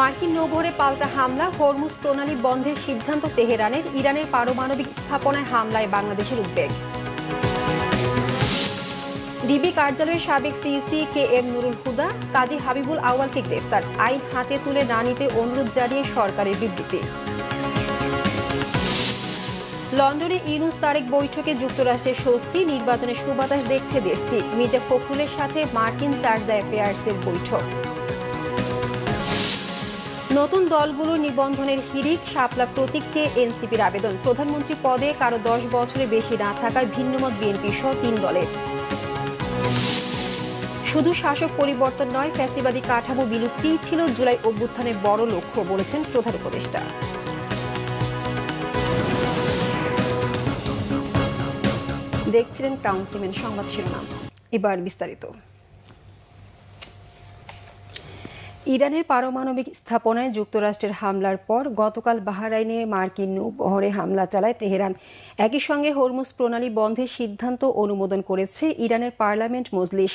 মার্কিন নৌবহরে পাল্টা হামলা, হরমুজ প্রণালী বন্ধের সিদ্ধান্ত তেহরানের, ইরানের পারমাণবিক স্থাপনায় হামলায় বাংলাদেশের উদ্বেগ। ডিবি কার্যালয়ের সাবেক CEC K M Nurul Huda, Kazi Habibul আওয়ালকে গ্রেফতার, আইন হাতে তুলে না নিতে অনুরোধ জানিয়ে সরকারের বিবৃতি। লন্ডনে ইউনুস তারেক বৈঠকে যুক্তরাষ্ট্রের স্বস্তি নির্বাচনের সুবাতাস দেখছে দেশটি। মির্জা ফখরুলের সাথে মার্কিন চার্জ দ্য অ্যাফেয়ার্সের বৈঠক। নতুন দলগুলোর নিবন্ধনের হিরিক শাপলা প্রতীক চেয়ে এনসিপির আবেদন। প্রধানমন্ত্রী পদে কারও দশ বছরের বেশি না থাকায় ভিন্নমত বিএনপি সহ তিন দলের। শুধু শাসক পরিবর্তন নয়, ফ্যাসিবাদী কাঠামো বিলুপ্তিই ছিল জুলাই অভ্যুত্থানের বড় লক্ষ্য বলেছেন প্রধান উপদেষ্টা। দেখছিলেন ক্রাউন সিমেন্ট সংবাদ শিরোনাম। এবার বিস্তারিত। ইরানের পারমাণবিক স্থাপনায় যুক্তরাষ্ট্রের হামলার পর গতকাল বাহরাইনে মার্কিন নৌবহরে হামলা চালায় তেহরান। একই সঙ্গে হরমুজ প্রণালী বন্ধের সিদ্ধান্ত অনুমোদন করেছে ইরানের পার্লামেন্ট মজলিস।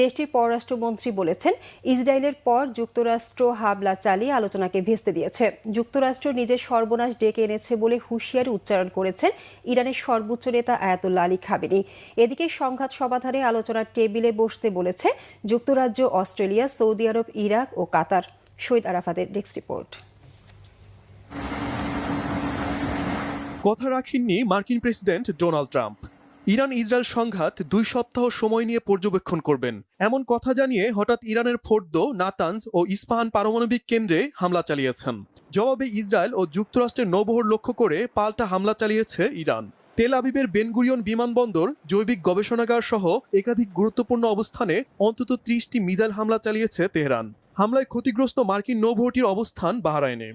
দেশটির পররাষ্ট্রমন্ত্রী বলেছেন, ইসরায়েলের পর যুক্তরাষ্ট্র হামলা চালিয়ে আলোচনাকে ভেস্তে দিয়েছে। যুক্তরাষ্ট্র নিজের সর্বনাশ ডেকে এনেছে বলে হুঁশিয়ারি উচ্চারণ করেছেন ইরানের সর্বোচ্চ নেতা আয়াতুল্লা আলী খামেনি। এদিকে সংঘাত সমাধানে আলোচনার টেবিলে বসতে বলেছে, যুক্তরাজ্য, অস্ট্রেলিয়া, সৌদি আরব, ইরাক ও কাতার। শহীদ আরাফাতের ডেস্ক রিপোর্ট। কথা রাখেননি মার্কিন president Donald Trump. Iran Israel সংঘাত দুই সপ্তাহ সময় নিয়ে পর্যবেক্ষণ করবেন। এমন কথা জানিয়ে হঠাৎ ইরানের ফোর্দো নাতানজ ও ইস্পাহান পারমাণবিক কেন্দ্রে হামলা চালিয়েছেন। জবাবে ইসরায়েল ও যুক্তরাষ্ট্রের নৌবহর লক্ষ্য করে পাল্টা হামলা চালিয়েছে ইরান। তেল আবিবের বেনগুরিয়ন বিমানবন্দর, জৈবিক গবেষণাগার সহ একাধিক গুরুত্বপূর্ণ অবস্থানে অন্তত ত্রিশটি মিসাইল হামলা চালিয়েছে তেহরান। হামলায় ক্ষতিগ্রস্ত মার্কিন নৌবহরটির অবস্থান বাহরাইনে।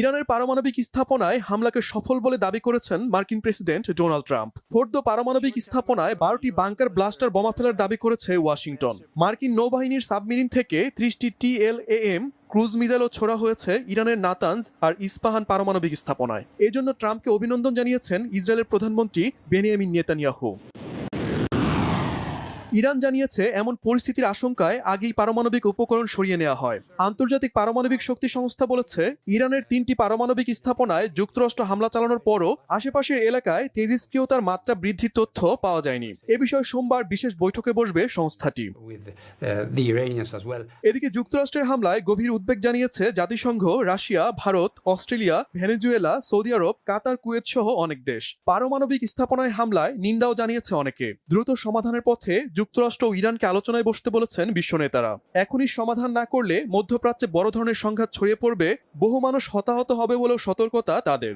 ইরানের পারমাণবিক স্থাপনায় হামলাকে সফল বলে দাবি করেছেন মার্কিন প্রেসিডেন্ট ডোনাল্ড ট্রাম্প। ফোর্দ পারমাণবিক স্থাপনায় বারোটি বাংকার ব্লাস্টার বোমা ফেলার দাবি করেছে ওয়াশিংটন। মার্কিন নৌবাহিনীর সাবমেরিন থেকে ত্রিশটি টিএলএএম ক্রুজ মিসাইলও ছোড়া হয়েছে ইরানের নাতানজ আর ইস্পাহান পারমাণবিক স্থাপনায়। এজন্য ট্রাম্পকে অভিনন্দন জানিয়েছেন ইসরায়েলের প্রধানমন্ত্রী বেনিয়ামিন নেতানিয়াহু। ইরান জানিয়েছে এমন পরিস্থিতির আশঙ্কায় আগেই পারমাণবিক উপকরণ সরিয়ে নেওয়া হয়। আন্তর্জাতিক পারমাণবিক শক্তি সংস্থা বলেছে ইরানের তিনটি পারমাণবিক স্থাপনায় যুক্তরাষ্ট্র হামলা চালানোর পরও আশেপাশের এলাকায় তেজস্ক্রিয়তার মাত্রা বৃদ্ধির তথ্য পাওয়া যায়নি। এ বিষয়ে সোমবার বিশেষ বৈঠকে বসবে সংস্থাটি। Uh. এদিকে যুক্তরাষ্ট্রের হামলায় গভীর উদ্বেগ জানিয়েছে জাতিসংঘ Russia Bharat Australia Venezuela Saudi আরব কাতার কুয়েত সহ অনেক দেশ। পারমাণবিক স্থাপনায় হামলায় নিন্দাও জানিয়েছে অনেকে। দ্রুত সমাধানের পথে যুক্তরাষ্ট্র ও ইরানকে আলোচনায় বসতে বলেছেন বিশ্ব নেতারা। এখনই সমাধান না করলে মধ্যপ্রাচ্যে বড় ধরনের সংঘাত ছড়িয়ে পড়বে, বহু মানুষ হতাহত হবে বলেও সতর্কতা তাদের।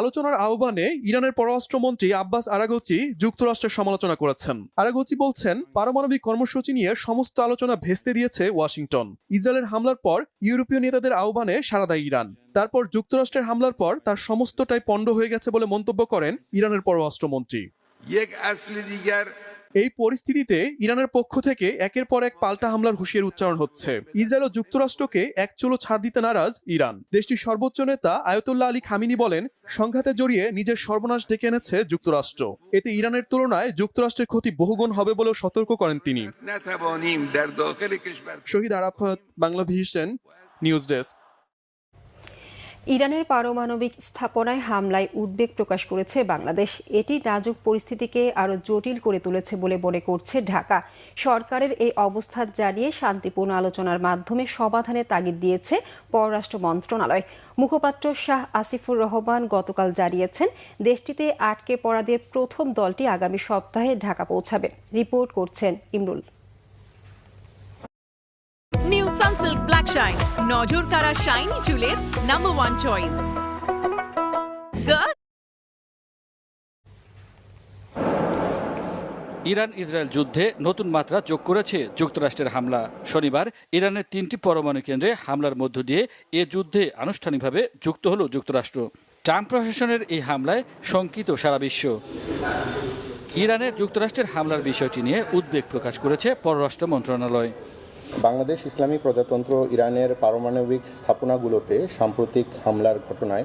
আলোচনার আহ্বানে ইরানের পররাষ্ট্রমন্ত্রী আব্বাস আরাগোচি যুক্তরাষ্ট্রের সমালোচনা করেছেন। আরাগোচি বলছেন, পারমাণবিক কর্মসূচি নিয়ে সমস্ত আলোচনা ভেস্তে দিয়েছে ওয়াশিংটন। ইসরায়েলের হামলার পর ইউরোপীয় নেতাদের আহ্বানে সারা দেয় ইরান। তারপর যুক্তরাষ্ট্রের হামলার পর তার সমস্তটাই পণ্ড হয়ে গেছে বলে মন্তব্য করেন ইরানের পররাষ্ট্রমন্ত্রী। এই পরিস্থিতিতে ইরানের পক্ষ থেকে একের পর এক পাল্টা হামলার হুঁশিয়ার উচ্চারণ হচ্ছে। ইসরায়েল ও যুক্তরাষ্ট্রকে এক চুলো ছাড় দিতে নারাজ ইরান। দেশটির সর্বোচ্চ নেতা আয়তুল্লাহ আলী খামিনি বলেন সংঘাতে জড়িয়ে নিজের সর্বনাশ ডেকে এনেছে যুক্তরাষ্ট্র। এতে ইরানের তুলনায় যুক্তরাষ্ট্রের ক্ষতি বহুগুণ হবে বলেও সতর্ক করেন তিনি। Shahid Arafat Bangladesh news desk. ইরানের পারমাণবিক স্থাপনায় হামলায় উদ্বেগ প্রকাশ করেছে বাংলাদেশ। এটি নাজুক পরিস্থিতিকে আরও জটিল করে তুলেছে বলে মনে করছে ঢাকা। সরকারের এই অবস্থা জানিয়ে শান্তিপূর্ণ আলোচনার মাধ্যমে সমাধানে তাগিদ দিয়েছে পররাষ্ট্র মন্ত্রণালয়। মুখপাত্র শাহ আসিফুর রহমান গতকাল জানিয়েছেন, দেশটিতে আটকে পড়াদের প্রথম দলটি আগামী সপ্তাহে ঢাকা পৌঁছাবে। রিপোর্ট করছেন Imrul. New Sunsilk black shine নজর কারা শাইনি চুলের number one choice Iran Israel যুদ্ধে নতুন মাত্রা যোগ করেছে যুক্তরাষ্ট্রের হামলা। শনিবার ইরানের তিনটি পরমাণু কেন্দ্রে হামলার মধ্য দিয়ে এ যুদ্ধে আনুষ্ঠানিকভাবে যুক্ত হল যুক্তরাষ্ট্র। ট্রাম্প প্রশাসনের এই হামলায় শঙ্কিত সারা বিশ্ব। ইরানে যুক্তরাষ্ট্রের হামলার বিষয়টি নিয়ে উদ্বেগ প্রকাশ করেছে পররাষ্ট্র মন্ত্রণালয়। বাংলাদেশ ইসলামী প্রজাতন্ত্র ইরানের পারমাণবিক স্থাপনাগুলোতে সাম্প্রতিক হামলার ঘটনায়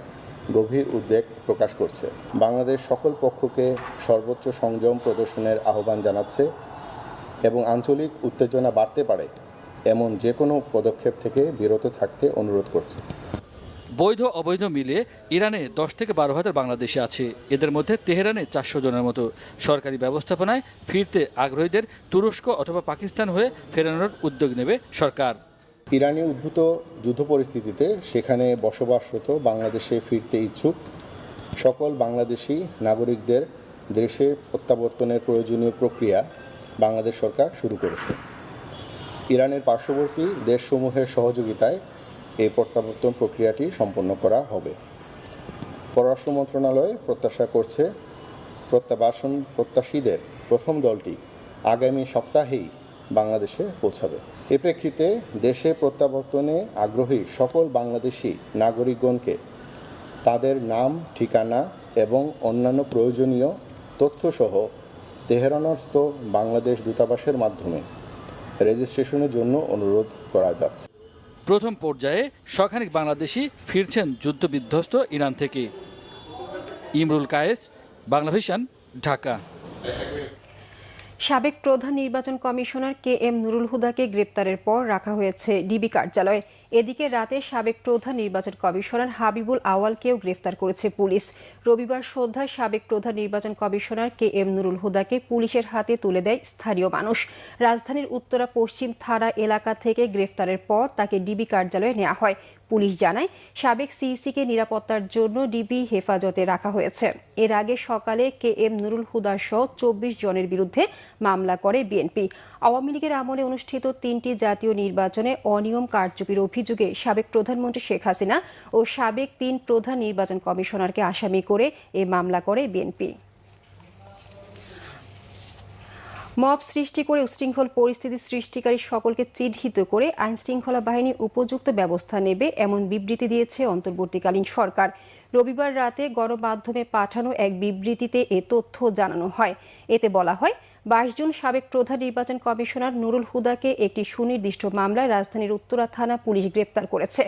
গভীর উদ্বেগ প্রকাশ করছে। বাংলাদেশ সকল পক্ষকে সর্বোচ্চ সংযম প্রদর্শনের আহ্বান জানাচ্ছে এবং আঞ্চলিক উত্তেজনা বাড়তে পারে, এমন যে কোনো পদক্ষেপ থেকে বিরত থাকতে অনুরোধ করছে। বৈধ অবৈধ মিলে ইরানে দশ থেকে বারো হাজার বাংলাদেশি আছে। এদের মধ্যে তেহরানে চারশো জনের মতো সরকারি ব্যবস্থাপনায় ফিরতে আগ্রহীদের তুরস্ক অথবা পাকিস্তান হয়ে ফেরানোর উদ্যোগ নেবে সরকার। ইরানে উদ্ভূত যুদ্ধ পরিস্থিতিতে সেখানে বসবাসরত বাংলাদেশে ফিরতে ইচ্ছুক সকল বাংলাদেশি নাগরিকদের দেশে প্রত্যাবর্তনের প্রয়োজনীয় প্রক্রিয়া বাংলাদেশ সরকার শুরু করেছে। ইরানের পার্শ্ববর্তী দেশসমূহের সহযোগিতায় এই প্রত্যাবর্তন প্রক্রিয়াটি সম্পন্ন করা হবে। পররাষ্ট্র মন্ত্রণালয় প্রত্যাশা করছে প্রত্যাবাসন প্রত্যাশীদের প্রথম দলটি আগামী সপ্তাহেই বাংলাদেশে পৌঁছাবে। এ প্রেক্ষিতে দেশে প্রত্যাবর্তনে আগ্রহী সকল বাংলাদেশি নাগরিকগণকে তাদের নাম, ঠিকানা এবং অন্যান্য প্রয়োজনীয় তথ্যসহ তেহরানস্থ বাংলাদেশ দূতাবাসের মাধ্যমে রেজিস্ট্রেশনের জন্য অনুরোধ করা যাচ্ছে। প্রথম পর্যায়ে শখানিক বাংলাদেশি ফিরছেন যুদ্ধবিধ্বস্ত ইরান থেকে। ইমরুল কায়েস বাংলাভিশন ঢাকা। সাবেক প্রধান নির্বাচন কমিশনার কে এম নুরুল হুদাকে গ্রেপ্তারের পর রাখা হয়েছে ডিবি কার্যালয়ে। এদিকে রাতে সাবেক প্রধান নির্বাচন কমিশনার হাবিবুল আওয়ালকেও গ্রেফতার করেছে পুলিশ। রবিবার সন্ধ্যায় সাবেক প্রধান নির্বাচন কমিশনার কে এম নুরুল হুদাকে পুলিশের হাতে তুলে দেয় স্থানীয় মানুষ। রাজধানীর উত্তরা পশ্চিম থানা এলাকা থেকে গ্রেফতারের পর তাকে ডিবি কার্যালয়ে নেওয়া হয়। পুলিশ জানায়, সাবেক সিইসিকে নিরাপত্তার জন্য ডিবি হেফাজতে রাখা হয়েছে। এর আগে সকালে কে এম নুরুল হুদা সহ চব্বিশ জনের বিরুদ্ধে মামলা করে বিএনপি। আওয়ামী লীগের আমলে অনুষ্ঠিত তিনটি জাতীয় নির্বাচনে অনিয়ম কারচুপির অভিযোগে সাবেক প্রধানমন্ত্রী শেখ হাসিনা ও সাবেক তিন প্রধান নির্বাচন কমিশনারকে আসামি করে এ মামলা করে বিএনপি। মব সৃষ্টি করে উশৃঙ্খল পরিস্থিতি সৃষ্টিকারী সকলকে চিহ্নিত করে আইন শৃঙ্খলা বাহিনী উপযুক্ত ব্যবস্থা নেবে এমন বিবৃতি দিয়েছে অন্তর্বর্তীকালীন সরকার। রবিবার রাতে গণমাধ্যমে পাঠানো এক বিবৃতিতে এ তথ্য জানানো হয়। এতে বলা হয় বাইশ জুন সাবেক প্রধান নির্বাচন কমিশনার নুরুল হুদাকে একটি সুনির্দিষ্ট মামলায় রাজধানীর উত্তরা থানা পুলিশ গ্রেপ্তার করেছে।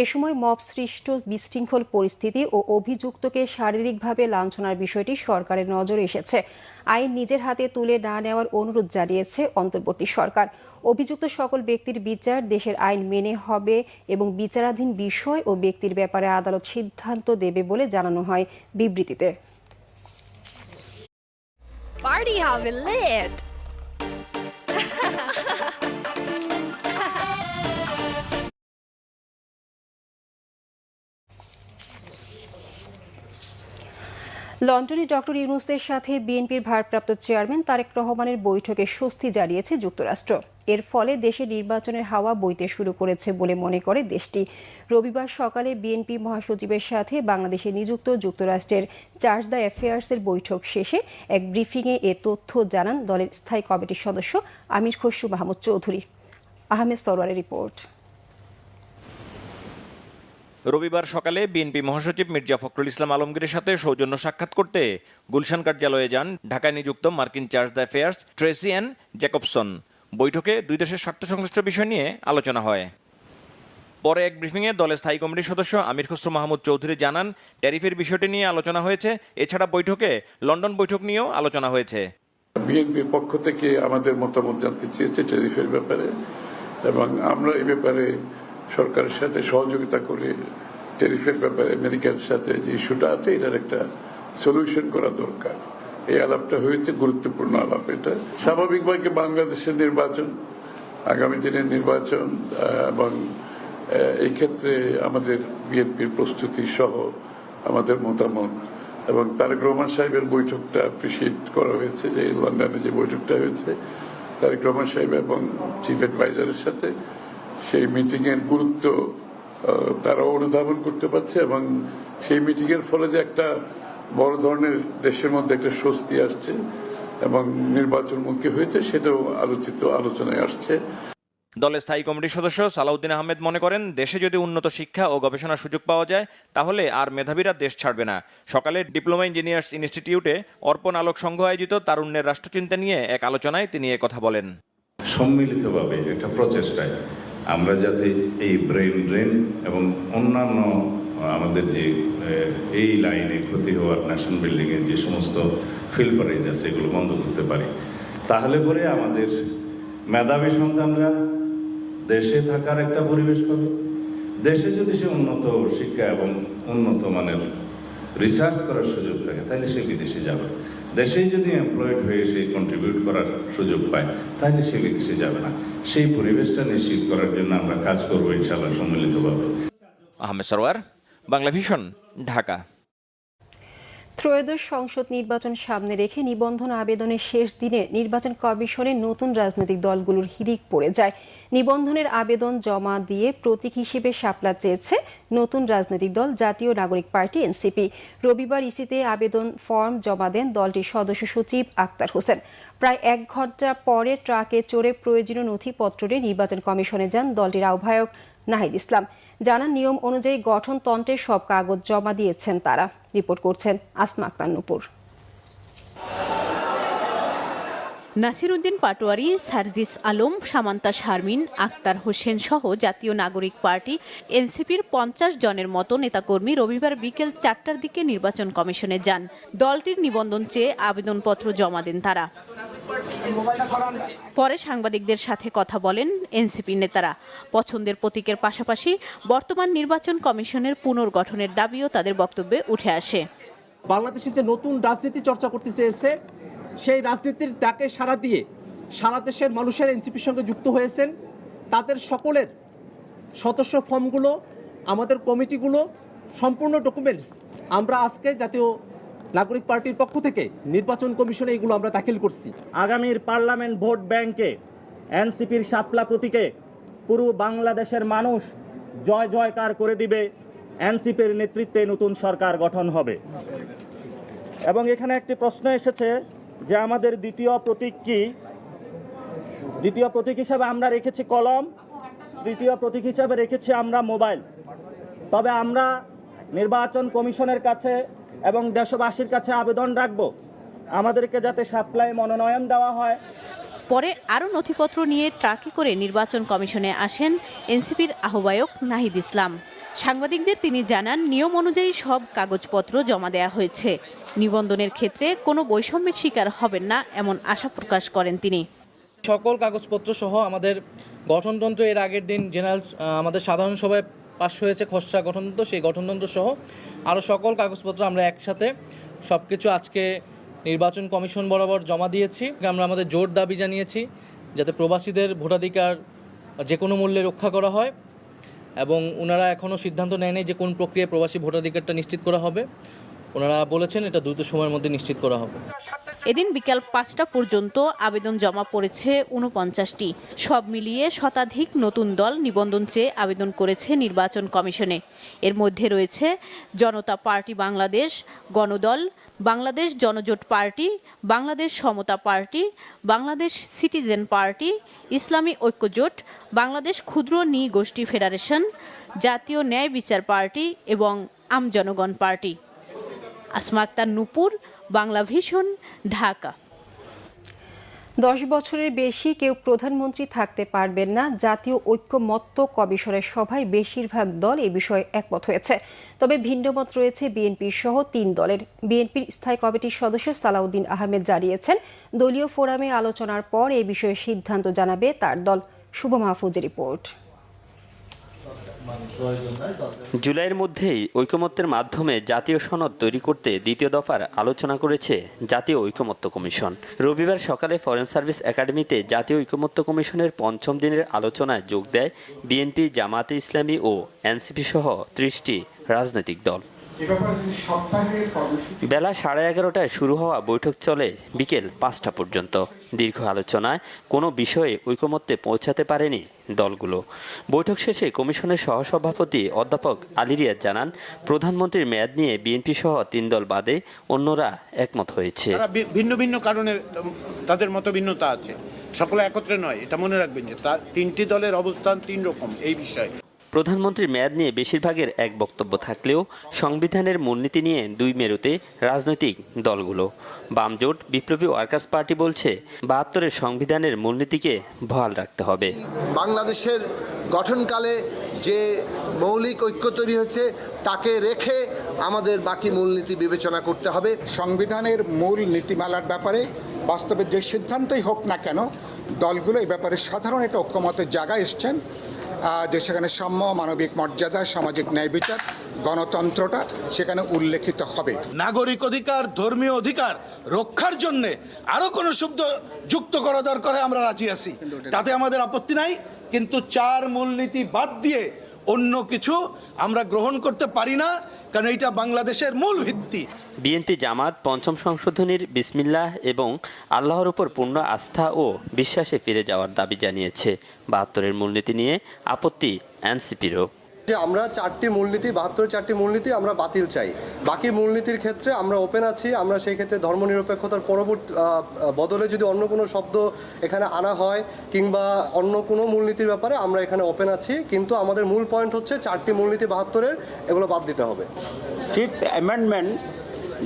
এ সময় মব সৃষ্ট বিশৃঙ্খল পরিস্থিতি ও অভিযুক্তকে শারীরিকভাবে লাঞ্ছনার বিষয়টি সরকারের নজরে এসেছে। আইন নিজের হাতে তুলে না নেওয়ার অনুরোধ জানিয়েছে অন্তর্বর্তী সরকার। অভিযুক্ত সকল ব্যক্তির বিচার দেশের আইন মেনে হবে এবং বিচারাধীন বিষয় ও ব্যক্তির ব্যাপারে আদালত সিদ্ধান্ত দেবে বলে জানানো হয় বিবৃতিতে। party how we lit! লন্ডনে ডক্টর ইউনুসের সাথে বিএনপির ভারপ্রাপ্ত চেয়ারম্যান তারেক রহমানের বৈঠকে স্বস্তি জানিয়েছে যুক্তরাষ্ট্র। এর ফলে দেশে নির্বাচনের হাওয়া বইতে শুরু করেছে বলে মনে করে দেশটি। রবিবার সকালে বিএনপি মহাসচিবের সাথে বাংলাদেশে নিযুক্ত যুক্তরাষ্ট্রের চার্জ দ্য অ্যাফেয়ার্সের বৈঠক শেষে এক ব্রিফিংয়ে এ তথ্য জানান দলের স্থায়ী কমিটির সদস্য আমির খসরু মাহমুদ চৌধুরী। আহমেদ সরওয়ারের রিপোর্ট। রবিবার সকালে বিএনপি মহাসচিব মির্জা ফখরুল ইসলাম আলমগীরের সাথে সৌজন্য সাক্ষাৎ করতে গুলশান কার্যালয়ে যান ঢাকায় নিযুক্ত মার্কিন charge d'affaires Tracy Ann Jacobson. বৈঠকে দুই দেশের স্বার্থ সংশ্লিষ্ট বিষয় নিয়ে আলোচনা হয়। পরে এক ব্রিফিংয়ে দলের স্থায়ী কমিটির সদস্য আমির খসরু মাহমুদ চৌধুরী জানান, ট্যারিফের বিষয়টি নিয়ে আলোচনা হয়েছে। এছাড়া বৈঠকে লন্ডন বৈঠক নিয়েও আলোচনা হয়েছে। বিএনপির পক্ষ থেকে আমাদের মতামত জানতে চেয়েছে ট্যারিফের ব্যাপারে এবং আমরা এই ব্যাপারে সরকারের সাথে সহযোগিতা করে টেরিফের ব্যাপারে আমেরিকার সাথে যে ইস্যুটা আছে, এটার একটা সলিউশন করা দরকার। এই আলাপটা হয়েছে, গুরুত্বপূর্ণ আলাপ এটা। স্বাভাবিকভাবে বাংলাদেশের নির্বাচন, আগামী দিনের নির্বাচন এবং এই ক্ষেত্রে আমাদের বিএনপির প্রস্তুতি সহ আমাদের মতামত এবং তারেক রহমান সাহেবের বৈঠকটা অ্যাপ্রিসিয়েট করা হয়েছে, যে লন্ডনে যে বৈঠকটা হয়েছে, তারেক রহমান সাহেব এবং চিফ অ্যাডভাইজারের সাথে সেই মিটিংয়ের গুরুত্ব তারা অনুধাবন করতে পারছে এবং সেই মিটিংয়ের ফলে যে একটা বড় ধরনের দেশের মধ্যে একটা স্বস্তি আসছে এবং নির্বাচনমুখী হয়েছে সেটাও আলোচিত আলোচনায় আসছে। দলের স্থায়ী কমিটির সদস্য সালাউদ্দিন আহমেদ মনে করেন দেশে যদি উন্নত শিক্ষা ও গবেষণার সুযোগ পাওয়া যায় তাহলে আর মেধাবীরা দেশ ছাড়বে না। সকালে ডিপ্লোমা ইঞ্জিনিয়ার্স ইনস্টিটিউটে অর্পণ আলোক সংঘ আয়োজিত তারুণ্যের রাষ্ট্রচিন্তা নিয়ে এক আলোচনায় তিনি কথা বলেন। সম্মিলিতভাবে একটা প্রচেষ্টায় আমরা যাতে এই ব্রেন ড্রেন এবং অন্যান্য আমাদের যে এই লাইনে ক্ষতি হওয়ার ন্যাশনাল বিল্ডিংয়ের যে সমস্ত ফিল্পারেজ আছে, এগুলো বন্ধ করতে পারি। তাহলে পরে আমাদের মেধাবী সন্তানরা দেশে থাকার একটা পরিবেশ পাবে। দেশে যদি সে উন্নত শিক্ষা এবং উন্নত মানের রিসার্চ করার সুযোগ থাকে, তাহলে সে বিদেশে যাবে। দেশেই যদি এমপ্লয়েড হয়ে সে কন্ট্রিবিউট করার সুযোগ পায়, তাহলে সে বিদেশে যাবে না। সেই পরিবেশটা নিশ্চিত করার জন্য আমরা কাজ করব ইনশাআল্লাহ সম্মিলিতভাবে। আহমেদ সরওয়ার, বাংলা ভিশন, ঢাকা। ত্রয়োদশ সংসদ নির্বাচন সামনে রেখে নিবন্ধন আবেদনের শেষ দিনে নির্বাচন কমিশনে নতুন রাজনৈতিক দলগুলোর হিড়িক পড়ে যায়। নিবন্ধনের আবেদন জমা দিয়ে প্রতীক হিসেবে শাপলা চেয়েছে নতুন রাজনৈতিক দল জাতীয় নাগরিক পার্টি এনসিপি। রবিবার ইসিতে আবেদন ফর্ম জমা দেন দলটির সদস্য সচিব আক্তার হোসেন। প্রায় এক ঘণ্টা পরে ট্রাকে চড়ে প্রয়োজনীয় নথিপত্র নির্বাচন কমিশনে যান দলটির আহ্বায়ক নাহিদ ইসলাম। জানান, নিয়ম অনুযায়ী গঠনতন্ত্রের সব কাগজ জমা দিয়েছেন তারা। রিপোর্ট করছেন আসমা আক্তার নুপুর। নাসিরুদ্দিন পাটোয়ারি, সার্জিস আলম, সামান্তা শারমিন, আক্তার হোসেন সহ জাতীয় নাগরিক পার্টি, এনসিপির পঞ্চাশ জনের মতো নেতাকর্মী রবিবার বিকেল চারটার দিকে নির্বাচন কমিশনে যান। দলটির নিবন্ধন চেয়ে আবেদনপত্র জমা দেন তারা। পরে সাংবাদিকদের সাথে কথা বলেন এনসিপি নেতারা। পছন্দের প্রতীকের পাশাপাশি বর্তমান নির্বাচন কমিশনের পুনর্গঠনের দাবিও তাদের বক্তব্যে উঠে আসে। বাংলাদেশে যে নতুন রাজনীতি চর্চা করতে চেয়েছে, সেই রাজনীতির ডাকে সাড়া দিয়ে সারা দেশের মানুষের এনসিপির সঙ্গে যুক্ত হয়েছেন। তাদের সকলের সদস্য ফর্মগুলো, আমাদের কমিটিগুলো, সম্পূর্ণ ডকুমেন্টস আমরা আজকে জাতীয় নাগরিক পার্টির পক্ষ থেকে নির্বাচন কমিশনে এগুলো আমরা দাখিল করছি। আগামীর পার্লামেন্ট ভোট ব্যাংকে এনসিপির শাপলা প্রতীকে পুরো বাংলাদেশের মানুষ জয় জয়কার করে দিবে এনসিপির নেতৃত্বে নতুন সরকার গঠন হবে। এবং এখানে একটি প্রশ্ন এসেছে যে আমাদের দ্বিতীয় প্রতীক কি? দ্বিতীয় প্রতীক হিসাবে আমরা রেখেছি কলম, তৃতীয় প্রতীক হিসাবে রেখেছি আমরা মোবাইল। তবে আমরা নির্বাচন কমিশনের কাছে এবং দেশবাসীর কাছে আবেদন রাখব। আমাদেরকে যাতে সাপ্লাই মনোনয়ন দেওয়া হয়। পরে আরও নথিপত্র নিয়ে ট্রাকে করে নির্বাচন কমিশনে আসেন এনসিপির আহ্বায়ক নাহিদ ইসলাম। সাংবাদিকদের তিনি জানান নিয়ম অনুযায়ী সব কাগজপত্র জমা দেওয়া হয়েছে। নিবন্ধনের ক্ষেত্রে কোনো বৈষম্যের শিকার হবেন না এমন আশা প্রকাশ করেন তিনি। সকল কাগজপত্র সহ আমাদের গঠনতন্ত্র এর আগের দিন জেনারেল আমাদের সাধারণ সভায় পাশ হয়েছে খসড়া গঠনতন্ত্র, সেই গঠনতন্ত্র সহ আরও সকল কাগজপত্র আমরা একসাথে সব কিছু আজকে নির্বাচন কমিশন বরাবর জমা দিয়েছি। আমরা আমাদের জোর দাবি জানিয়েছি যাতে প্রবাসীদের ভোটাধিকার যে কোনো মূল্যে রক্ষা করা হয় এবং ওনারা এখনও সিদ্ধান্ত নেয়নি যে কোন প্রক্রিয়ায় প্রবাসী ভোটাধিকারটা নিশ্চিত করা হবে। ওনারা বলেছেন এটা দ্রুত সময়ের মধ্যে নিশ্চিত করা হবে। এদিন বিকাল পাঁচটা পর্যন্ত আবেদন জমা পড়েছে উনপঞ্চাশটি সব মিলিয়ে শতাধিক নতুন দল নিবন্ধন চেয়ে আবেদন করেছে নির্বাচন কমিশনে। এর মধ্যে রয়েছে Janata Party Bangladesh, Gonodol, Bangladesh Janajot Party, Bangladesh Samata Party, Bangladesh citizen party, ইসলামী ঐক্যজোট, বাংলাদেশ ক্ষুদ্র নি গোষ্ঠী ফেডারেশন, জাতীয় ন্যায় বিচার পার্টি এবং আমজনগণ পার্টি। আসমা আক্তার নুপুর বাংলা ভিশন, ঢাকা। দশ বছরের বেশি কেউ প্রধানমন্ত্রী থাকতে পারবেন না। জাতীয় ঐক্যমত্য কমিশনের সভায় বেশিরভাগ দল এ বিষয়ে একমত হয়েছে। তবে ভিন্নমত রয়েছে বিএনপি সহ তিন দলের। বিএনপির স্থায়ী কমিটির সদস্য সালাউদ্দিন আহমেদ জানিয়েছেন, দলীয় ফোরামে আলোচনার পর এ বিষয়ে সিদ্ধান্ত জানাবে তার দল। শুভ মাহফুজের রিপোর্ট। জুলাইয়ের মধ্যেই ঐকমত্যের মাধ্যমে জাতীয় সনদ তৈরি করতে দ্বিতীয় দফার আলোচনা করেছে জাতীয় ঐকমত্য কমিশন। রবিবার সকালে ফরেন সার্ভিস একাডেমিতে জাতীয় ঐকমত্য কমিশনের পঞ্চম দিনের আলোচনায় যোগ দেয় বিএনপি জামাতে ইসলামী ও এনসিপি সহ ত্রিশটি রাজনৈতিক দল। বেলা সাড়ে এগারোটায় শুরু হওয়া বৈঠক চলে বিকেল পাঁচটা পর্যন্ত। দীর্ঘ আলোচনায় কোনো বিষয়ে ঐকমত্যে পৌঁছাতে পারেনি দলগুলো। বৈঠক শেষে কমিশনের সহসভাপতি অধ্যাপক আলী রিয়াদ জানান প্রধানমন্ত্রীর মেয়াদ নিয়ে বিএনপি সহ তিন দল বাদে অন্যরা একমত হয়েছে। ভিন্ন ভিন্ন কারণে তাদের মত ভিন্নতা আছে। সকলে একত্রে নয় এটা মনে রাখবেন যে তিনটি দলের অবস্থান তিন রকম এই বিষয়ে। প্রধানমন্ত্রীর মেয়াদ নিয়ে বেশিরভাগের এক বক্তব্য থাকলেও সংবিধানের মূলনীতি নিয়ে দুই মেরুতে রাজনৈতিক দলগুলো। বামজোট বিপ্লবী ওয়ার্কার্স পার্টি বলছে বাহাত্তরের সংবিধানের মূলনীতিকে বহাল রাখতে হবে। বাংলাদেশের গঠনকালে যে মৌলিক ঐক্য তৈরি হয়েছে তাকে রেখে আমাদের বাকি মূলনীতি বিবেচনা করতে হবে। সংবিধানের মূল নীতিমালার ব্যাপারে বাস্তবে যে সিদ্ধান্তই হোক না কেন দলগুলো এই ব্যাপারে সাধারণ একটা ঐক্যমতের জায়গায় এসছেন। যে সেখানে সাম্য মানবিক মর্যাদা সামাজিক ন্যায় বিচার গণতন্ত্রটা সেখানে উল্লেখিত হবে। নাগরিক অধিকার ধর্মীয় অধিকার রক্ষার জন্যে আরও কোনো শব্দ যুক্ত করা দরকার আমরা রাজি আছি। তাতে আমাদের আপত্তি নাই কিন্তু চার মূলনীতি বাদ দিয়ে অন্য কিছু আমরা গ্রহণ করতে পারি না, কারণ এটা বাংলাদেশের মূল ভিত্তি। বিএনপি জামাত, পঞ্চম সংশোধনীর বিসমিল্লাহ এবং আল্লাহর উপর পূর্ণ আস্থা ও বিশ্বাসে ফিরে যাওয়ার দাবি জানিয়েছে। বাহাত্তরের মূলনীতি নিয়ে আপত্তি এনসিপিরও। যে আমরা চারটি মূলনীতি, বাহাত্তর চারটি মূলনীতি আমরা বাতিল চাই। বাকি মূলনীতির ক্ষেত্রে আমরা ওপেন আছি, আমরা সেই ক্ষেত্রে ধর্মনিরপেক্ষতার পরবর্তী বদলে যদি অন্য কোনো শব্দ এখানে আনা হয় কিংবা অন্য কোনো মূলনীতির ব্যাপারে আমরা এখানে ওপেন আছি, কিন্তু আমাদের মূল পয়েন্ট হচ্ছে চারটি মূলনীতি বাহাত্তরের, এগুলো বাদ দিতে হবে। ফিফথ অ্যামেন্ডমেন্ট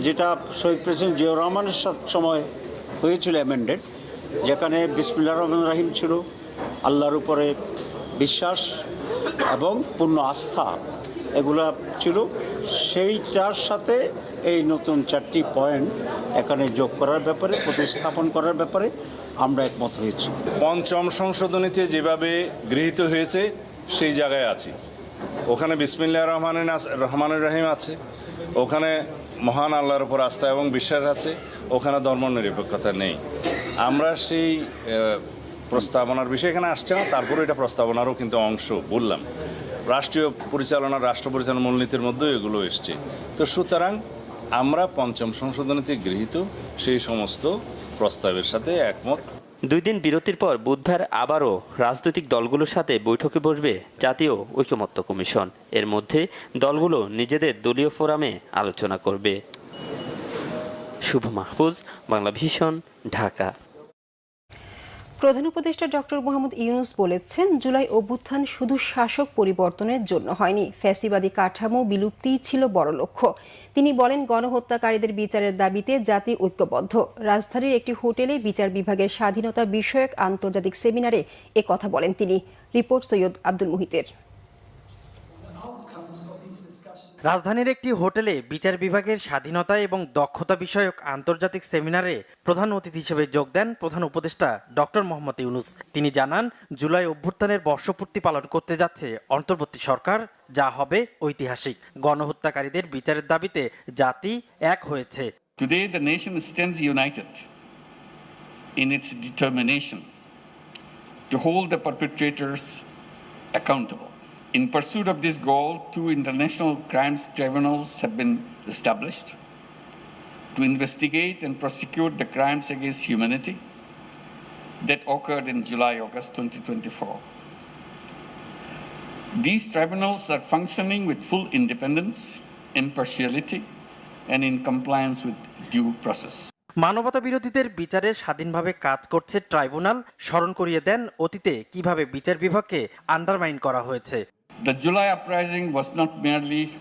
যেটা শহীদ প্রেসিডেন্ট জিয়াউর রহমানের সময় হয়েছিল অ্যামেন্ডেড যেখানে বিসমুল্লাহ রহমান রাহিম ছিল, আল্লাহর উপরে বিশ্বাস এবং পূর্ণ আস্থা এগুলা ছিল। সেইটার সাথে এই নতুন চারটি পয়েন্ট এখানে যোগ করার ব্যাপারে, প্রতিস্থাপন করার ব্যাপারে আমরা একমত হয়েছি। পঞ্চম সংশোধনীতে যেভাবে গৃহীত হয়েছে, সেই জায়গায় আছি। ওখানে বিসমিল্লা রহমানের রহমানুর রহিম আছে। ওখানে মহান আল্লাহর উপর আস্থা এবং বিশ্বাস আছে। ওখানে ধর্মনিরপেক্ষতা নেই। আমরা সেই প্রস্তাবনার বিষয় এখানে আসছে না তারপরে এটা প্রস্তাবনারও কিন্তু অংশ, বললাম। রাষ্ট্রীয় পরিচালনা, রাষ্ট্র পরিচালনা মূলনীতির মধ্যেও এগুলো এসছে। তো সুতরাং আমরা পঞ্চম সংশোধনীতে গৃহীত সেই সমস্ত প্রস্তাবের সাথে একমত। দুই দিন বিরতির পর বুধবার আবারও রাজনৈতিক দলগুলোর সাথে বৈঠকে বসবে জাতীয় ঐকমত্য কমিশন। এর মধ্যে দলগুলো নিজেদের দলীয় ফোরামে আলোচনা করবে। শুভ মাহফুজ, বাংলা ভীষণ ঢাকা। প্রধান উপদেষ্টা ডক্টর মোহাম্মদ ইউনুস বলেছেন, জুলাই অভ্যুত্থান শুধু শাসক পরিবর্তনের জন্য হয়নি, ফ্যাসিবাদী কাঠামো বিলুপ্তিই ছিল বড় লক্ষ্য। তিনি বলেন, গণহত্যাকারীদের বিচারের দাবিতে জাতি ঐক্যবদ্ধ। রাজধানীর একটি হোটেলে বিচার বিভাগের স্বাধীনতা বিষয়ক আন্তর্জাতিক সেমিনারে কথা বলেন তিনি। রিপোর্ট সৈয়দ আব্দুল মুহিতের। রাজধানীর একটি হোটেলে বিচার বিভাগের স্বাধীনতা এবং দক্ষতা বিষয়ক আন্তর্জাতিক সেমিনারে প্রধান অতিথি হিসেবে যোগ দেন প্রধান উপদেষ্টা ডক্টর মোহাম্মদ ইউনুস। তিনি জানান জুলাই অভ্যুত্থানের বর্ষপূর্তি পালন করতে যাচ্ছে অন্তর্বর্তী সরকার যা হবে ঐতিহাসিক। গণহত্যাকারীদের বিচারের দাবিতে জাতি এক হয়েছে। Today, the nation stands united in its determination to hold the accountable. In pursuit of this goal, two international crimes tribunals have been established to investigate and prosecute the crimes against humanity that occurred in July August 2024. These tribunals are functioning with full independence, impartiality, and in compliance with due process. মানবতা বিরোধীদের বিচারে স্বাধীনভাবে কাজ করছে tribunal স্মরণ করিয়ে দেন অতীতে কীভাবে বিচার বিভাগকে আন্ডারমাইন করা হয়েছে The July uprising was not merely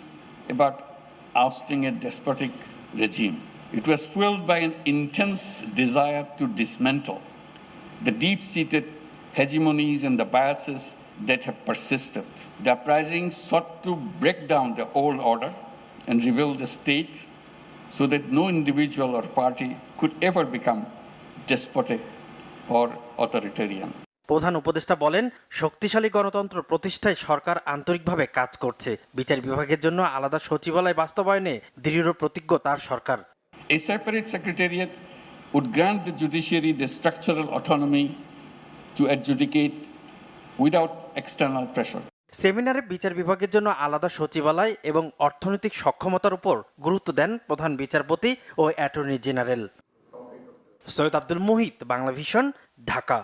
about ousting a despotic regime. It was fueled by an intense desire to dismantle the deep seated hegemonies and the biases that have persisted. The uprising sought to break down the old order and rebuild the state so that no individual or party could ever become despotic or authoritarian. প্রধান উপদেষ্টা বলেন শক্তিশালী গণতন্ত্র প্রতিষ্ঠায় সরকার আন্তরিকভাবে কাজ করছে। বিচার বিভাগের জন্য আলাদা সচিবালয় বাস্তবায়নে দৃঢ় প্রতিজ্ঞ তার সরকার। A separate secretariat would grant the judiciary the structural autonomy to adjudicate without external pressure. সেমিনারে বিচার বিভাগের জন্য আলাদা সচিবালয় এবং অর্থনৈতিক সক্ষমতার উপর গুরুত্ব দেন প্রধান বিচারপতি ও attorney general. Syed Abdul Muhit Bangla Vision Dhaka.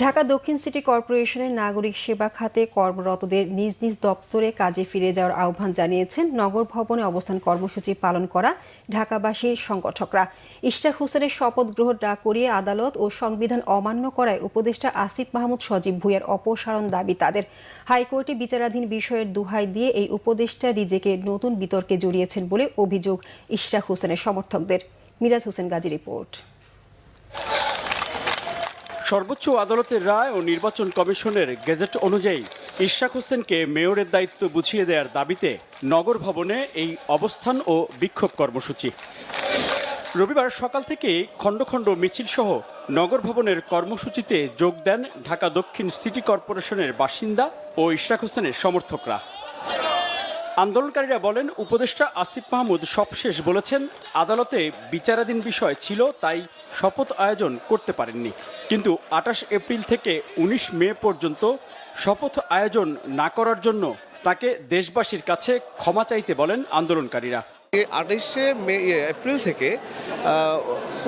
Dhaka দক্ষিণ সিটি কর্পোরেশনের নাগরিক সেবা খাতে কর্মরতদের নিজ নিজ দপ্তরে কাজে ফিরে যাওয়ার আহ্বান জানিয়েছেন নগর ভবনে অবস্থান কর্মসূচি পালন করা ঢাকাবাসীর সংগঠকরা। ইশরাক হোসেনের শপথ গ্রহণ না করিয়ে আদালত ও সংবিধান অমান্য করায় উপদেষ্টা আসিফ মাহমুদ সজীব ভুইয়ার অপসারণ দাবি তাদের। হাইকোর্টে বিচারাধীন বিষয়ের দুহাই দিয়ে এই উপদেষ্টা রিজেকে নতুন বিতর্কে জড়িয়েছেন বলে অভিযোগ ইশরাক হোসেনের সমর্থকদের। মিরাজ হোসেন গাজী রিপোর্ট। সর্বোচ্চ আদালতের রায় ও নির্বাচন কমিশনের গেজেট অনুযায়ী ইশাক হোসেনকে মেয়রের দায়িত্ব বুঝিয়ে দেওয়ার দাবিতে নগর ভবনে এই অবস্থান ও বিক্ষোভ কর্মসূচি। রবিবার সকাল থেকে খণ্ড খণ্ড মিছিল সহ নগর ভবনের কর্মসূচিতে যোগ দেন ঢাকা দক্ষিণ সিটি কর্পোরেশনের বাসিন্দা ও ইশরাক হোসেনের সমর্থকরা। আন্দোলনকারীরা বলেন, উপদেষ্টা আসিফ মাহমুদ সবশেষ বলেছেন, আদালতে বিচারাধীন বিষয় ছিল, তাই শপথ আয়োজন করতে পারেননি। কিন্তু আঠাশ এপ্রিল থেকে ১৯ মে পর্যন্ত শপথ আয়োজন না করার জন্য তাকে দেশবাসীর কাছে ক্ষমা চাইতে বলেন আন্দোলনকারীরা। আঠাইশে মে এপ্রিল থেকে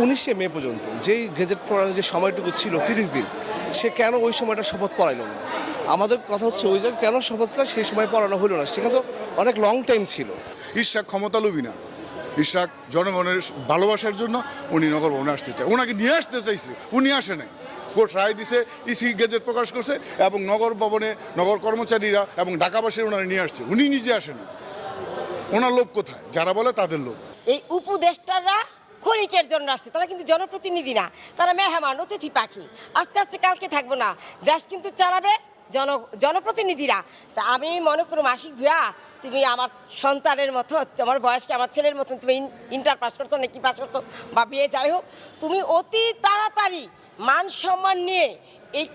উনিশে মে পর্যন্ত যেই গেজেট পড়ানোর যে সময়টুকু ছিল তিরিশ দিন সে কেন ওই সময়টা শপথ পড়াইল না? আমাদের কথা হচ্ছে ওই যে কেন শপথটা সেই সময় পড়ানো হলো না সেখানে তো অনেক লং টাইম ছিল। ইশাক ক্ষমতা লোভী না। ইশাক জনগণের ভালোবাসার জন্য উনি নগর ভবনে আসতে চায়। ওনাকে নিয়ে আসতে চাইছে, উনি আসে নাই। কোর্ট রায় দিছে, ইসি গেজেট প্রকাশ করছে এবং নগর ভবনে নগর কর্মচারীরা এবং ঢাকাবাসীরা ওনারা নিয়ে আসছে। উনি নিজে আসে না ওনার লোক কোথায়? যারা বলে তাদের লোক। এই উপদেষ্টারা ক্ষণিকের জন্য আসছে, তারা কিন্তু জনপ্রতিনিধি না। তারা মেহমান, অতিথি পাখি। আস্তে আস্তে কালকে থাকব না। দেশ কিন্তু চালাবে জন, জনপ্রতিনিধিরা। তা আমি মনে করুম মাসিক ভুয়া তুমি আমার সন্তানের মতো আমার বয়সকে আমার ছেলের মতন, তুমি ইন্টার পাস করতো নাকি পাস করতো বা বিয়ে, যাই হোক, তুমি অতি তাড়াতাড়ি মান সম্মান নিয়ে এই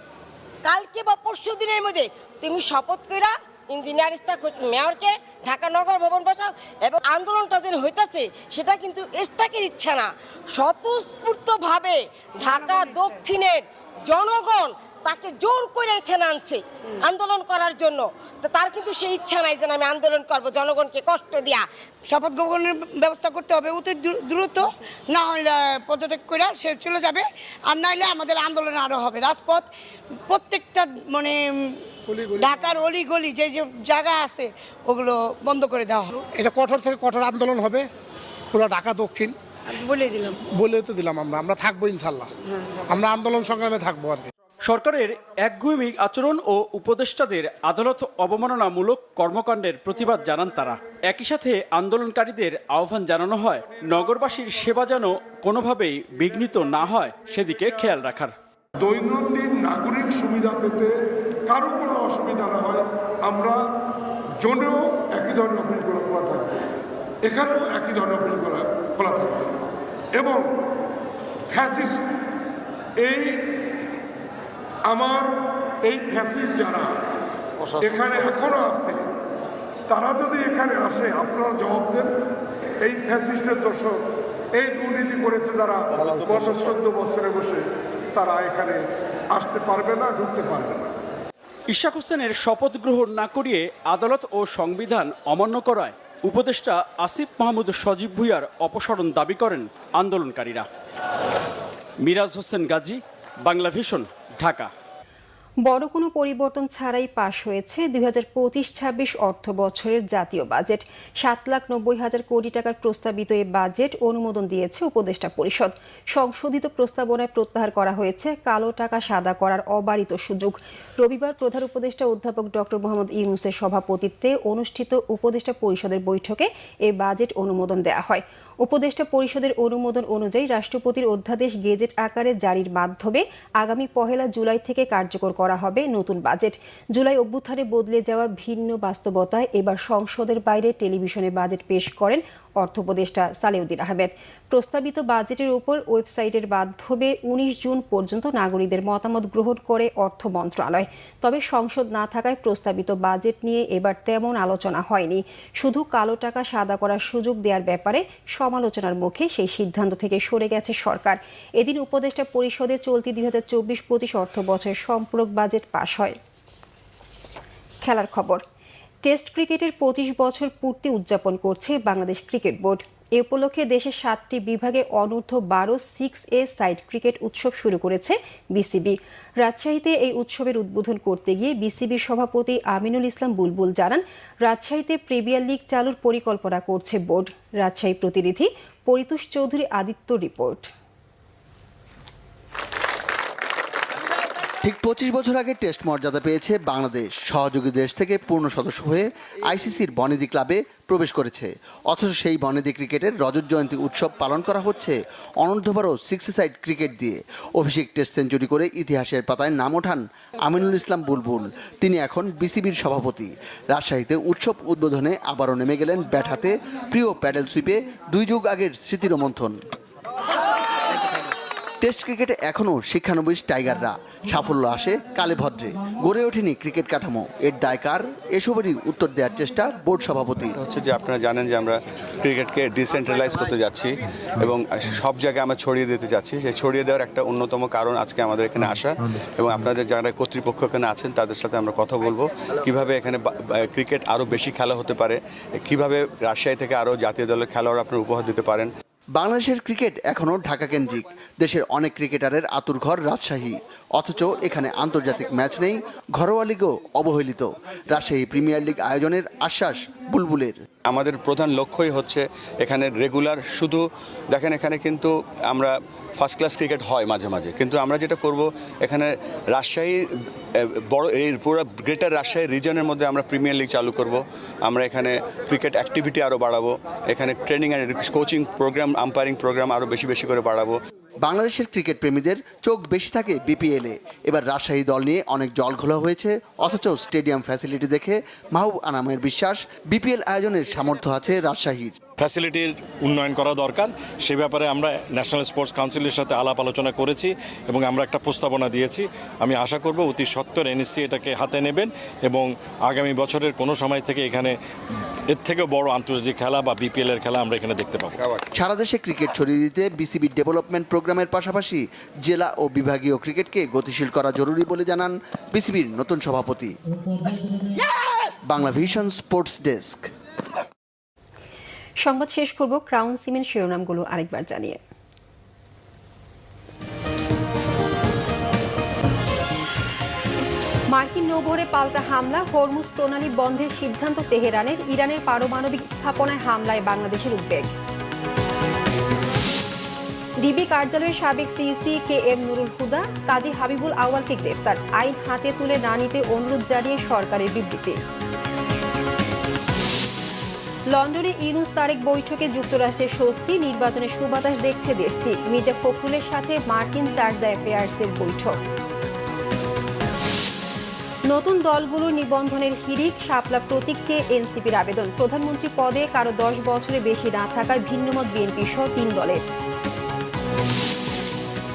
কালকে বা পরশু দিনের মধ্যে তুমি শপথ কইরা ইঞ্জিনিয়ার ইস্তাক মেয়রকে ঢাকা নগর ভবন বসাও এবং আন্দোলনটা যেন হইতাছে, সেটা কিন্তু ইস্তাকের ইচ্ছা না। স্বতঃস্ফূর্তভাবে ঢাকা দক্ষিণের জনগণ তাকে জোর করে এখানে আনছে আন্দোলন করার জন্য। তো তার কিন্তু সেই ইচ্ছা নাই যে আমি আন্দোলন করব জনগণকে কষ্ট দিয়া। শপথ গ্রহণের ব্যবস্থা করতে হবে অতি দ্রু- দ্রুত না হলে পদত্যাগ করে সে চলে যাবে। আর নাইলে আমাদের আন্দোলন আরও হবে। রাজপথ প্রত্যেকটা মানে ঢাকার অলি গলি যে যে জায়গা আছে ওগুলো বন্ধ করে দেওয়া হবে। এটা কঠোর থেকে কঠোর আন্দোলন হবে। পুরো ঢাকা দক্ষিণ। বলে দিলাম। বলে তো দিলাম আমরা। আমরা থাকব ইনশাল্লাহ। আমরা আন্দোলন সংগ্রামে থাকব আর কি। সরকারের একগুঁমি আচরণ ও উপদেষ্টাদের আদালত অবমাননামূলক কর্মকাণ্ডের প্রতিবাদ জানান তারা। একই সাথে আন্দোলনকারীদের আহ্বান জানানো হয়, নগরবাসীর সেবা যেন কোনোভাবেই বিঘ্নিত না হয়, সেদিকে খেয়াল রাখার। দৈনন্দিন নাগরিক সুবিধা পেতে কারও কোনো অসুবিধা না হয়, আমরা জোনেও একই ধরনের অফিসগুলো খোলা থাকবে। এখানেও একই ধরনের অফিসগুলো খোলা থাকবে। এবং ফ্যাসিস্ট এই আমার এই ফ্যাসিস্ট যারা এখানে এখনও আছে তারা যদি এখানে আসে আপনারা জবাব দেন। এই ফ্যাসিস্টের দোষর এই দুর্নীতি করেছে যারা গত চোদ্দ বছরে বসে তারা এখানে আসতে পারবে না ঢুকতে পারবে না। ইশাক হোসেনের শপথ গ্রহণ না করিয়ে আদালত ও সংবিধান অমান্য করায় উপদেষ্টা আসিফ মাহমুদ সজীব ভুইয়ার অপসারণ দাবি করেন আন্দোলনকারীরা। মিরাজ হোসেন গাজী বাংলা ভিশন। ঢাকা। বড় কোনো পরিবর্তন ছাড়াই পাশ হয়েছে দুই হাজার পঁচিশ ছাব্বিশ অর্থ বছরের জাতীয় বাজেট। সাত লাখ নব্বই হাজার কোটি টাকার প্রস্তাবিত এই বাজেট অনুমোদন দিয়েছে উপদেষ্টা পরিষদ। সংশোধিত প্রস্তাবনায় প্রত্যাহার করা হয়েছে কালো টাকা সাদা করার অবারিত সুযোগ। রবিবার প্রধান উপদেষ্টা অধ্যাপক ডক্টর মোহাম্মদ ইউনুসের সভাপতিত্বে অনুষ্ঠিত উপদেষ্টা পরিষদের বৈঠকে এই বাজেট অনুমোদন দেওয়া হয়। উপদেষ্টা পরিষদের অনুমোদন অনুযায়ী রাষ্ট্রপতির অধ্যাদেশ গেজেট আকারে জারির মাধ্যমে আগামী পহেলা জুলাই থেকে কার্যকর করা হবে নতুন বাজেট। জুলাই অভ্যুত্থানে বদলে যাওয়া ভিন্ন বাস্তবতায় এবার সংসদের বাইরে টেলিভিশনে বাজেট পেশ করেন অর্থ উপদেষ্টা সালেউদ্দিন আহমেদ। প্রস্তাবিত বাজেটের উপর ওয়েবসাইটের মাধ্যমে উনিশ জুন পর্যন্ত নাগরিকদের মতামত গ্রহণ করে অর্থ মন্ত্রণালয়। তবে সংসদ না থাকায় প্রস্তাবিত বাজেট নিয়ে এবার তেমন আলোচনা হয়নি। শুধু কালো টাকা সাদা করার সুযোগ দেওয়ার ব্যাপারে সমালোচনার মুখে সেই সিদ্ধান্ত থেকে সরে গেছে সরকার। এদিন উপদেষ্টা পরিষদে চলতি দুই হাজার চব্বিশ পঁচিশ অর্থ বছরের সম্পূরক বাজেট পাশ হয়। খেলার খবর। টেস্ট ক্রিকেটের পঁচিশ বছর পূর্তি উদযাপন করছে বাংলাদেশ ক্রিকেট বোর্ড। এ উপলক্ষে দেশের সাতটি বিভাগে অনূর্ধ্ব বারো সিক্স এ সাইড ক্রিকেট উৎসব শুরু করেছে বিসিবি রাজশাহীতে এই উৎসবের উদ্বোধন করতে গিয়ে বিসিবির সভাপতি আমিনুল ইসলাম বুলবুল জানান, রাজশাহীতে প্রিমিয়ার লিগ চালুর পরিকল্পনা করছে বোর্ড। রাজশাহী প্রতিনিধি পরিতোষ চৌধুরী আদিত্য রিপোর্ট। ঠিক পঁচিশ বছর আগে টেস্ট মর্যাদা পেয়েছে বাংলাদেশ। সহযোগী দেশ থেকে পূর্ণ সদস্য হয়ে আইসিসির বনেদি ক্লাবে প্রবেশ করেছে। অথচ সেই বনেদি ক্রিকেটের রজত জয়ন্তী উৎসব পালন করা হচ্ছে অনূর্ধ্ববারও সিক্স সাইড ক্রিকেট দিয়ে। অভিষেক টেস্ট সেঞ্চুরি করে ইতিহাসের পাতায় নাম ওঠান আমিনুল ইসলাম বুলবুল। তিনি এখন বিসিবির সভাপতি। রাজশাহীতে উৎসব উদ্বোধনে আবারও নেমে গেলেন ব্যাট হাতে। প্রিয় প্যাডেল সুইপে দুই যুগ আগের স্মৃতির মন্থন টেস্ট ক্রিকেটে এখনও শিক্ষানবিশ টাইগাররা সাফল্য আসে কালে ভদ্রে গড়ে ওঠেনি ক্রিকেট কাঠামো। এর দায়কার এসবেরই উত্তর দেওয়ার চেষ্টা বোর্ড সভাপতি হচ্ছে যে আপনারা জানেন যে আমরা ক্রিকেটকে ডিসেন্ট্রালাইজ করতে যাচ্ছি এবং সব জায়গায় আমরা ছড়িয়ে দিতে যাচ্ছি। সেই ছড়িয়ে দেওয়ার একটা অন্যতম কারণ আজকে আমাদের এখানে আসা এবং আপনাদের যারা কর্তৃপক্ষ এখানে আছেন, তাদের সাথে আমরা কথা বলব। কীভাবে এখানে ক্রিকেট আরও বেশি খেলা হতে পারে, কীভাবে রাজশাহী থেকে আরও জাতীয় দলের খেলোয়াড় আপনারা উপহার দিতে পারেন। বাংলাদেশের ক্রিকেট এখনও ঢাকা কেন্দ্রিক দেশের অনেক ক্রিকেটারের আতুরঘর রাজশাহী। অথচ এখানে আন্তর্জাতিক ম্যাচ নেই, ঘরোয়া লিগও অবহেলিত। রাজশাহী প্রিমিয়ার লিগ আয়োজনের আশ্বাস বুলবুলের। আমাদের প্রধান লক্ষ্যই হচ্ছে এখানে রেগুলার শুধু, দেখেন এখানে কিন্তু আমরা ফার্স্ট ক্লাস ক্রিকেট হয় মাঝে মাঝে, কিন্তু আমরা যেটা করব, এখানে রাজশাহী বড়, এই পুরো গ্রেটার রাজশাহী রিজনের মধ্যে আমরা প্রিমিয়ার লিগ চালু করব। আমরা এখানে ক্রিকেট অ্যাক্টিভিটি আরও বাড়াবো, এখানে training and coaching programme umpiring programme আরও বেশি বেশি করে বাড়াবো। বাংলাদেশের ক্রিকেট প্রেমীদের চোখ বেশি থাকে বিপিএলে এবার রাজশাহী দল নিয়ে অনেক জল ঘোলা হয়েছে, অথচ স্টেডিয়াম ফ্যাসিলিটি দেখে মাহবুব আনামের বিশ্বাস বিপিএল আয়োজনের সামর্থ্য আছে রাজশাহীর। ফ্যাসিলিটির উন্নয়ন করা দরকার, সে ব্যাপারে আমরা ন্যাশনাল স্পোর্টস কাউন্সিলের সাথে আলাপ আলোচনা করেছি এবং আমরা একটা প্রস্তাবনা দিয়েছি। আমি আশা করব অতি সত্তর এনএসসি এটাকে হাতে নেবেন এবং আগামী বছরের কোনো সময় থেকে এখানে এর থেকে বড় আন্তর্জাতিক খেলা বা বিপিএল এর খেলা আমরা এখানে দেখতে পাবো। সারা দেশে ক্রিকেট ছড়িয়ে দিতে বিসিবি ডেভেলপমেন্ট প্রোগ্রামের পাশাপাশি জেলা ও বিভাগীয় ক্রিকেটকে গতিশীল করা জরুরি বলে জানান বিসিবির নতুন সভাপতি। Bangla Vision sports desk. সংবাদ শেষ করব ক্রাউন সিমেন্ট শিরোনামগুলো আরেকবার জানিয়ে। মার্কিন নৌবহরে পাল্টা হামলা, হরমুজ প্রণালী বন্ধের সিদ্ধান্ত তেহরানের, ইরানের পারমাণবিক স্থাপনায় হামলায় বাংলাদেশের উদ্বেগ। ডিবি কার্যালয়ের সাবেক CEC K M Nurul Huda, Kazi Habibul আওয়ালকে গ্রেফতার, আইন হাতে তুলে না নিতে অনুরোধ জানিয়ে সরকারের বিবৃতি। লন্ডনে ইউনুস তারেক বৈঠকে যুক্তরাষ্ট্রের স্বস্তি নির্বাচনের সুবাতাস দেখছে দেশটি। মির্জা ফখরুলের সাথে মার্কিন চার্জ দ্য অ্যাফেয়ার্সের বৈঠক। নতুন দলগুলোর নিবন্ধনের হিরিক শাপলা প্রতীক চেয়ে এনসিপির আবেদন। প্রধানমন্ত্রী পদে কারও দশ বছরের বেশি না থাকায় ভিন্নমত বিএনপি সহ তিন দলের।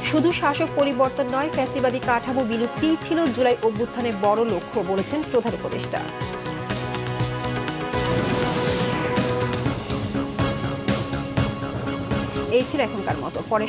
শুধু শাসক পরিবর্তন নয়, ফ্যাসিবাদী কাঠামো বিলুপ্তিই ছিল জুলাই অভ্যুত্থানের বড় লক্ষ্য, বলেছেন প্রধান উপদেষ্টা। এই ছিল এখনকার মতো। পরে